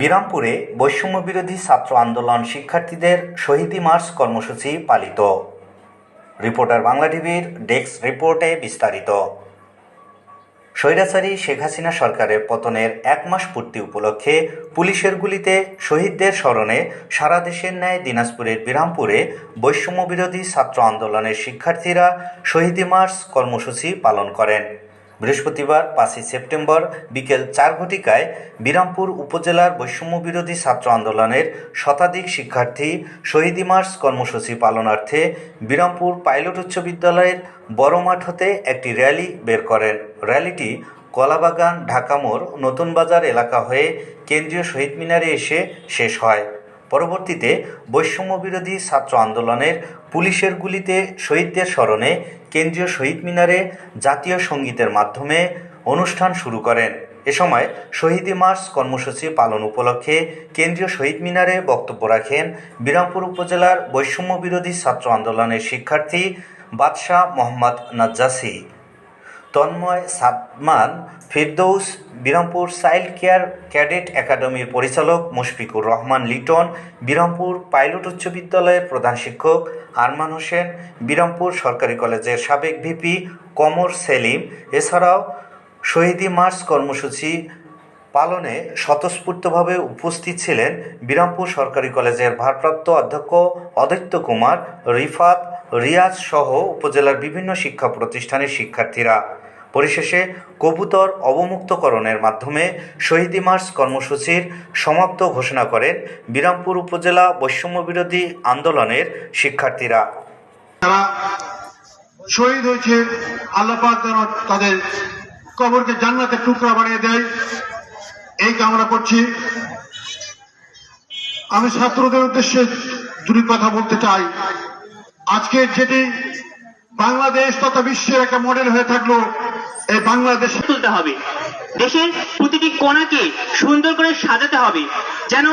বিরামপুরে বৈষম্য বিরোধী ছাত্র আন্দোলন শিক্ষার্থীদের শহীদি মার্চ কর্মসূচি পালিত। রিপোর্টার বাংলা টিভির ডেস্ক রিপোর্টে বিস্তারিত। স্বৈরাচারী শেখ হাসিনা সরকারের পতনের এক মাস পূর্তি উপলক্ষে পুলিশের গুলিতে শহীদদের স্মরণে সারা দেশের ন্যায় দিনাজপুরের বিরামপুরে বৈষম্য বিরোধী ছাত্র আন্দোলনের শিক্ষার্থীরা শহীদি মার্চ কর্মসূচি পালন করেন। বৃহস্পতিবার, পাঁচই সেপ্টেম্বর, বিকেল চার ঘটিকায় বিরামপুর উপজেলার বৈষম্য বিরোধী ছাত্র আন্দোলনের শতাধিক শিক্ষার্থী শহীদি মার্চ কর্মসূচি পালনার্থে বিরামপুর পাইলট উচ্চ বিদ্যালয়ের বড় মাঠ হতে একটি র্যালি বের করেন। র্যালিটি কলাবাগান, ঢাকা মোড়, নতুন বাজার এলাকা হয়ে কেন্দ্রীয় শহীদ মিনারে এসে শেষ হয়। পরবর্তীতে বৈষম্য বিরোধী ছাত্র আন্দোলনের পুলিশের গুলিতে শহীদদের স্মরণে কেন্দ্রীয় শহীদ মিনারে জাতীয় সঙ্গীতের মাধ্যমে অনুষ্ঠান শুরু করেন। এ সময় শহীদি মার্চ কর্মসূচি পালন উপলক্ষে কেন্দ্রীয় শহীদ মিনারে বক্তব্য রাখেন বিরামপুর উপজেলার বৈষম্য বিরোধী ছাত্র আন্দোলনের শিক্ষার্থী Badshah Mohammad Najjashi. Tanmoy Sadman Ferdous, Birampur child care cadet একাডেমির পরিচালক মুশফিকুর রহমান লিটন, বিরামপুর পাইলট উচ্চ বিদ্যালয়ের প্রধান শিক্ষক আরমান হোসেন, বিরামপুর সরকারি কলেজের সাবেক ভিপি কমর সেলিম, এছাড়াও শহীদি মার্চ কর্মসূচি পালনে স্বতঃস্ফূর্তভাবে উপস্থিত ছিলেন বিরামপুর সরকারি কলেজের ভারপ্রাপ্ত অধ্যক্ষ অদৈত্য কুমার, রিফাত রিয়াজ সহ উপজেলার বিভিন্ন শিক্ষা প্রতিষ্ঠানের শিক্ষার্থীরা। পরিশেষে কবুতর অবমুক্তকরণের মাধ্যমে শহীদি মার্চ কর্মসূচির সমাপ্ত ঘোষণা করেন বিরামপুর উপজেলা বৈষম্য বিরোধী আন্দোলনের শিক্ষার্থীরা। যারা শহীদ হয়েছে আল্লাহ যেন তাদের কবরকে জান্নাতের টুকরা বানিয়ে দেয়। এই কামনা করছি। আমি ছাত্রদের উদ্দেশ্যে দুটি কথা বলতে চাই। আজকে যেটি বাংলাদেশ তথা বিশ্বের একটা মডেল হয়ে থাকল, এই বাংলাদেশ তুলতে হবে। দেশের প্রতিটি কোণাকে সুন্দর করে সাজাতে হবে। যেন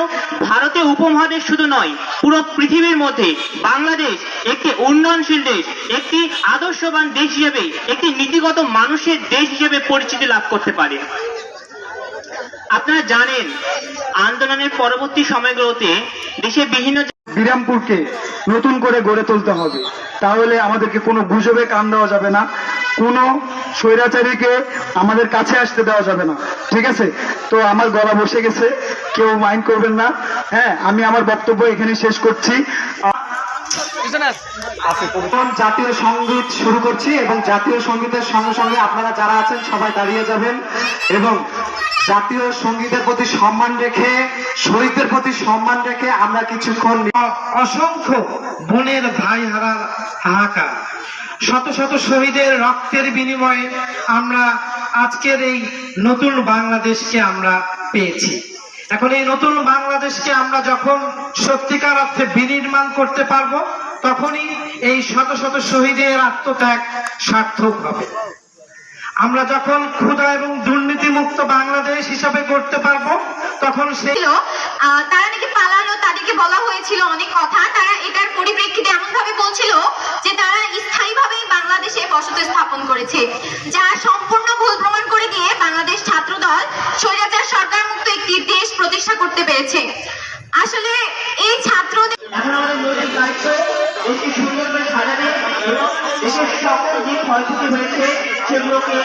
ভারতে উপমহাদেশ শুধু নয়, পুরো পৃথিবীর মধ্যে বাংলাদেশ একটি উন্নয়নশীল দেশ, একটি আদর্শবান দেশ হিসেবে, একটি নীতিগত মানুষের দেশ হিসেবে পরিচিতি লাভ করতে পারে। আপনারা জানেন, আন্দোলনের পরবর্তী সময়গুলোতে দেশের বিভিন্ন বিরামপুরকে নতুন করে গড়ে তুলতে হবে। তাহলে আমাদেরকে কোনো গুজবে কান দেওয়া যাবে না কোনো স্বৈরাচারীকে আমাদের কাছে আসতে দেওয়া যাবে না। ঠিক আছে? তো আমার গলা বসে গেছে কেউ মাইন্ড করবেন না। হ্যাঁ আমি আমার বক্তব্য এখানে শেষ করছি। এখন জাতীয় সংগীত শুরু করছি এবং জাতীয় সঙ্গীতের সঙ্গে সঙ্গে আপনারা যারা আছেন সবাই দাঁড়িয়ে যাবেন এবং জাতীয় সঙ্গীতের প্রতি সম্মান রেখে শহীদদের প্রতি সম্মান রেখে আমরা কিছুক্ষণ অসংখ্য বোনের ভাই হারার হাহাকার। শত শত শহীদের রক্তের বিনিময়ে আমরা আজকের এই নতুন বাংলাদেশকে আমরা পেয়েছি। এখন এই নতুন বাংলাদেশকে আমরা যখন সত্যিকার অর্থে বিনির্মাণ করতে পারব, তখনই এই শত শত শহীদের আত্মত্যাগ সার্থক হবে। আমরা যখন ক্ষুধা এবং দুর্নীতি মুক্ত বাংলাদেশ হিসাবে করতে পারব। তখন সেই আহ, তারা নাকি পালালো তাদেরকে বলা হয়েছিল অনেক কথা। তারা এটার পরিপ্রেক্ষিতে এমন ভাবে বলছিল যে তারা স্থায়ীভাবে বাংলাদেশে বসতি স্থাপন করেছে যা সম্পূর্ণ ভুল প্রমাণ করে দিয়ে বাংলাদেশ ছাত্র দল স্বৈরাচার সরকার মুক্ত একটি দেশ প্রতিষ্ঠা করতে পেরেছে। আসলে এই ছাত্রদের এখন আমাদের নৈতিক দায়িত্ব দেশকে সুন্দর করে সাজানো এবং দেশের সকল যে ক্ষয়ক্ষতি হয়েছে সেগুলোকে